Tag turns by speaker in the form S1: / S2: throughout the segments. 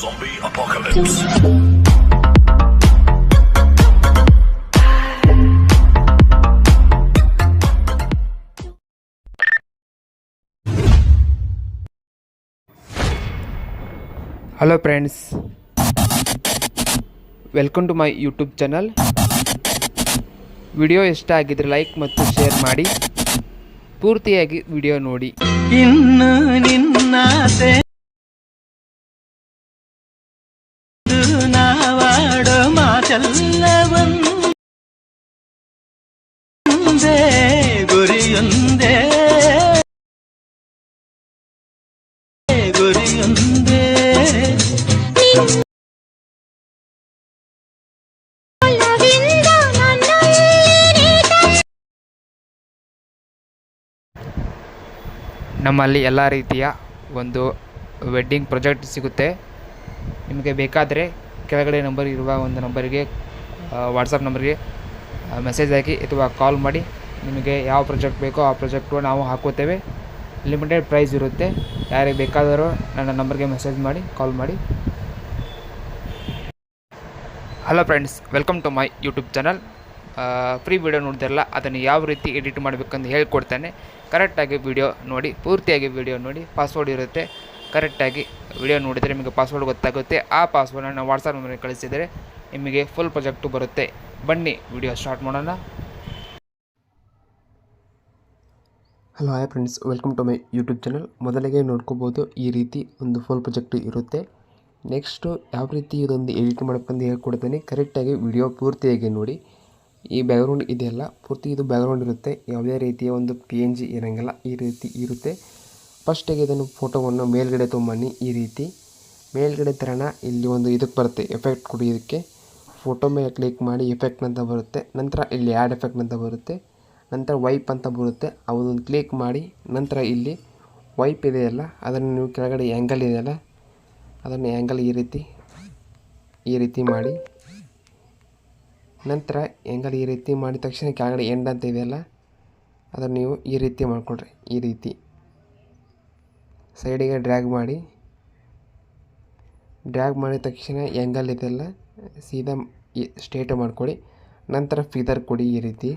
S1: Zombie apocalypse.
S2: Hello friends welcome to my YouTube channel video ಇಷ್ಟ ಆಗಿದ್ರೆ like ಮತ್ತು share ಮಾಡಿ. ಪೂರ್ತಿಯಾಗಿ ವಿಡಿಯೋ ನೋಡಿ.
S3: ಇನ್ನು ನಿನ್ನಾಸೆ ಮಾತೆಲ್ಲವೊಂದೇ ಗುರಿಯೊಂದೇ.
S2: ನಮ್ಮಲ್ಲಿ ಎಲ್ಲ ರೀತಿಯ ಒಂದು ವೆಡ್ಡಿಂಗ್ ಪ್ರೊಜೆಕ್ಟ್ ಸಿಗುತ್ತೆ. ನಿಮಗೆ ಬೇಕಾದರೆ ಕೆಳಗಡೆ ನಂಬರ್ ಇರುವ ಒಂದು ನಂಬರಿಗೆ ವಾಟ್ಸಪ್ ನಂಬರ್ಗೆ ಮೆಸೇಜ್ ಹಾಕಿ ಅಥವಾ ಕಾಲ್ ಮಾಡಿ ನಿಮಗೆ ಯಾವ ಪ್ರಾಜೆಕ್ಟ್ ಬೇಕೋ ಆ ಪ್ರಾಜೆಕ್ಟು ನಾವು ಹಾಕೋತೇವೆ. ಲಿಮಿಟೆಡ್ ಪ್ರೈಸ್ ಇರುತ್ತೆ. ಯಾರಿಗೆ ಬೇಕಾದರೂ ನನ್ನ ನಂಬರ್ಗೆ ಮೆಸೇಜ್ ಮಾಡಿ ಕಾಲ್ ಮಾಡಿ. Hello friends welcome to my YouTube channel free video ನೋಡ್ತಿರಲ್ಲ, ಅದನ್ನು ಯಾವ ರೀತಿ ಎಡಿಟ್ ಮಾಡಬೇಕಂತ ಹೇಳ್ಕೊಡ್ತೇನೆ. ಕರೆಕ್ಟಾಗಿ ವಿಡಿಯೋ ನೋಡಿ, ಪೂರ್ತಿಯಾಗಿ ವಿಡಿಯೋ ನೋಡಿ ಪಾಸ್ವರ್ಡ್ ಇರುತ್ತೆ. ಕರೆಕ್ಟಾಗಿ ವಿಡಿಯೋ ನೋಡಿದರೆ ನಿಮಗೆ ಪಾಸ್ವರ್ಡ್ ಗೊತ್ತಾಗುತ್ತೆ. ಆ ಪಾಸ್ವರ್ಡನ್ನು ವಾಟ್ಸಪ್ ನಂಬರ್ಗೆ ಕಳಿಸಿದರೆ ನಿಮಗೆ ಫುಲ್ ಪ್ರೊಜೆಕ್ಟು ಬರುತ್ತೆ. ಬನ್ನಿ, ವಿಡಿಯೋ ಸ್ಟಾರ್ಟ್ ಮಾಡೋಣ.
S4: Hello hi friends welcome to my YouTube channel ಮೊದಲಿಗೆ ನೋಡ್ಕೋಬೋದು, ಈ ರೀತಿ ಒಂದು ಫುಲ್ ಪ್ರಾಜೆಕ್ಟ್ ಇರುತ್ತೆ. ನೆಕ್ಸ್ಟು ಯಾವ ರೀತಿ ಇದೊಂದು ಎಡಿಟ್ ಮಾಡ್ಕೊಂಡು ಹೇಳ್ಕೊಡ್ತೇನೆ ಕರೆಕ್ಟಾಗಿ ವಿಡಿಯೋ ಪೂರ್ತಿಯಾಗಿ ನೋಡಿ. ಈ ಬ್ಯಾಕ್ಗ್ರೌಂಡ್ ಇದೆಯಲ್ಲ, ಪೂರ್ತಿ ಇದು ಬ್ಯಾಕ್ಗ್ರೌಂಡ್ ಇರುತ್ತೆ. ಯಾವುದೇ ರೀತಿಯ ಒಂದು ಪಿ ಎನ್ ಜಿ ಇರೋಂಗಿಲ್ಲ. ಈ ರೀತಿ ಇರುತ್ತೆ. ಫಸ್ಟಿಗೆ ಇದನ್ನು ಫೋಟೋವನ್ನು ಮೇಲ್ಗಡೆ ತೊಗೊಂಬನ್ನಿ. ಈ ರೀತಿ ಮೇಲ್ಗಡೆ ತರೋಣ, ಇಲ್ಲಿ ಒಂದು ಇದಕ್ಕೆ ಬರುತ್ತೆ, ಎಫೆಕ್ಟ್ ಕುಡಿಯೋದಕ್ಕೆ. ಫೋಟೋ ಮೇಲೆ ಕ್ಲಿಕ್ ಮಾಡಿ ಎಫೆಕ್ಟ್ ಅಂತ ಬರುತ್ತೆ. ನಂತರ ಇಲ್ಲಿ ಆ್ಯಡ್ ಎಫೆಕ್ಟ್ ಅಂತ ಬರುತ್ತೆ. ನಂತರ ವೈಪ್ ಅಂತ ಬರುತ್ತೆ. ಅವನೊಂದು ಕ್ಲಿಕ್ ಮಾಡಿ, ನಂತರ ಇಲ್ಲಿ ವೈಪ್ ಇದೆಯಲ್ಲ, ಅದನ್ನು ನೀವು ಕೆಳಗಡೆ ಆ್ಯಂಗಲ್ ಇದೆಯಲ್ಲ, ಅದನ್ನು ಆ್ಯಂಗಲ್ ಈ ರೀತಿ ಈ ರೀತಿ ಮಾಡಿ. ನಂತರ ಆ್ಯಂಗಲ್ ಈ ರೀತಿ ಮಾಡಿದ ತಕ್ಷಣ ಕೆಳಗಡೆ ಎಂಡ್ ಅಂತ ಇದೆಯಲ್ಲ, ಅದನ್ನು ನೀವು ಈ ರೀತಿ ಮಾಡಿಕೊಡ್ರಿ ಈ ರೀತಿ. ಸೈಡಿಗೆ ಡ್ರ್ಯಾಗ್ ಮಾಡಿ, ಡ್ರ್ಯಾಗ್ ಮಾಡಿದ ತಕ್ಷಣ ಎಂಗಲ್ ಇದೆಲ್ಲ ಸೀದಾ ಸ್ಟೇಟ್ ಮಾಡ್ಕೊಳ್ಳಿ. ನಂತರ ಫಿದರ್ ಕೊಡಿ ಈ ರೀತಿ.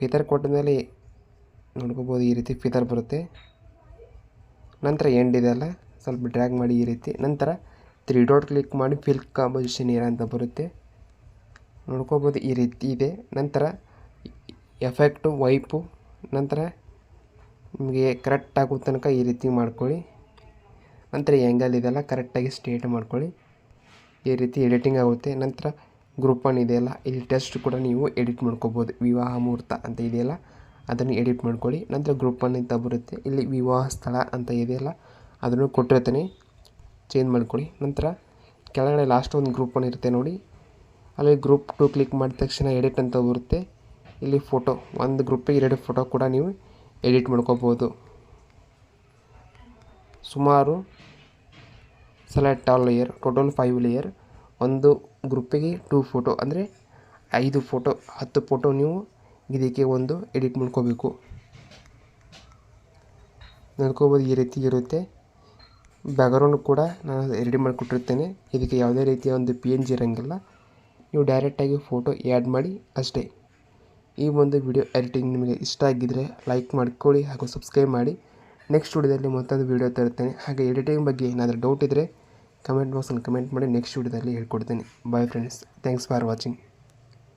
S4: ಫಿದರ್ ಕೊಟ್ಟ ಮೇಲೆ ನೋಡ್ಕೋಬೋದು ಈ ರೀತಿ ಫಿದರ್ ಬರುತ್ತೆ. ನಂತರ ಎಂಡ್ ಇದೆಲ್ಲ ಸ್ವಲ್ಪ ಡ್ರ್ಯಾಗ್ ಮಾಡಿ ಈ ರೀತಿ. ನಂತರ ತ್ರೀ ಡಾಟ್ ಕ್ಲಿಕ್ ಮಾಡಿ ಫಿಲ್ ಕಾಂಪೋಸಿಷನ್ ಏರ್ ಅಂತ ಬರುತ್ತೆ. ನೋಡ್ಕೋಬೋದು ಈ ರೀತಿ ಇದೆ. ನಂತರ ಎಫೆಕ್ಟು ವೈಪು ನಂತರ ನಿಮಗೆ ಕರೆಕ್ಟ್ ಆಗೋ ತನಕ ಈ ರೀತಿ ಮಾಡ್ಕೊಳ್ಳಿ. ನಂತರ ಎಂಗಲ್ ಇದೆಲ್ಲ ಕರೆಕ್ಟಾಗಿ ಸ್ಟ್ರೇಟ್ ಮಾಡ್ಕೊಳ್ಳಿ. ಈ ರೀತಿ ಎಡಿಟಿಂಗ್ ಆಗುತ್ತೆ. ನಂತರ ಗ್ರೂಪ್ ಒನ್ ಇದೆಯಲ್ಲ, ಇಲ್ಲಿ ಟೆಸ್ಟ್ ಕೂಡ ನೀವು ಎಡಿಟ್ ಮಾಡ್ಕೋಬೋದು. ವಿವಾಹ ಮುಹೂರ್ತ ಅಂತ ಇದೆಯಲ್ಲ, ಅದನ್ನು ಎಡಿಟ್ ಮಾಡ್ಕೊಳ್ಳಿ. ನಂತರ ಗ್ರೂಪ್ ಒನ್ ಅಂತ ಬರುತ್ತೆ. ಇಲ್ಲಿ ವಿವಾಹ ಸ್ಥಳ ಅಂತ ಇದೆಯಲ್ಲ, ಅದನ್ನು ಕೊಟ್ಟಿರ್ತಾನೆ ಚೇಂಜ್ ಮಾಡ್ಕೊಳ್ಳಿ. ನಂತರ ಕೆಳಗಡೆ ಲಾಸ್ಟ್ ಒಂದು ಗ್ರೂಪ್ ಒನ್ ಇರುತ್ತೆ ನೋಡಿ. ಅಲ್ಲಿ ಗ್ರೂಪ್ ಟು ಕ್ಲಿಕ್ ಮಾಡಿದ ತಕ್ಷಣ ಎಡಿಟ್ ಅಂತ ಬರುತ್ತೆ. ಇಲ್ಲಿ ಫೋಟೋ ಒಂದು ಗ್ರೂಪಿಗೆ ಎರಡು ಫೋಟೋ ಕೂಡ ನೀವು ಎಡಿಟ್ ಮಾಡ್ಕೋಬೋದು. ಸುಮಾರು select all layer total five layer ಒಂದು ಗ್ರೂಪಿಗೆ ಟೂ ಫೋಟೋ ಅಂದರೆ ಐದು ಫೋಟೋ ಹತ್ತು ಫೋಟೋ ನೀವು ಇದಕ್ಕೆ ಒಂದು ಎಡಿಟ್ ಮಾಡ್ಕೋಬೇಕು. ನೋಡ್ಕೋಬೋದು, ಈ ರೀತಿ ಇರುತ್ತೆ. ಬ್ಯಾಕ್ಗ್ರೌಂಡ್ ಕೂಡ ನಾನು ರೆಡಿ ಮಾಡಿಕೊಟ್ಟಿರ್ತೇನೆ. ಇದಕ್ಕೆ ಯಾವುದೇ ರೀತಿಯ ಒಂದು ಪಿ ಎನ್ ಜಿ ಇರೋಂಗಿಲ್ಲ. ನೀವು ಡೈರೆಕ್ಟಾಗಿ ಫೋಟೋ ಆ್ಯಡ್ ಮಾಡಿ, ಅಷ್ಟೇ. ಈ ಒಂದು ವಿಡಿಯೋ ಎಡಿಟಿಂಗ್ ನಿಮಗೆ ಇಷ್ಟ ಆಗಿದ್ದರೆ ಲೈಕ್ ಮಾಡ್ಕೊಳ್ಳಿ ಹಾಗೂ ಸಬ್ಸ್ಕ್ರೈಬ್ ಮಾಡಿ. ನೆಕ್ಸ್ಟ್ ವಿಡಿಯೋದಲ್ಲಿ ಮತ್ತೊಂದು ವಿಡಿಯೋ ತರುತ್ತೇನೆ. ಹಾಗೆ ಎಡಿಟಿಂಗ್ ಬಗ್ಗೆ ಏನಾದರೂ ಡೌಟ್ ಇದ್ದರೆ ಕಮೆಂಟ್ ಬಾಕ್ಸಲ್ಲಿ ಕಮೆಂಟ್ ಮಾಡಿ ನೆಕ್ಸ್ಟ್ ವಿಡಿಯೋದಲ್ಲಿ ಹೇಳ್ಕೊಡ್ತೇನೆ. Bye friends thanks for watching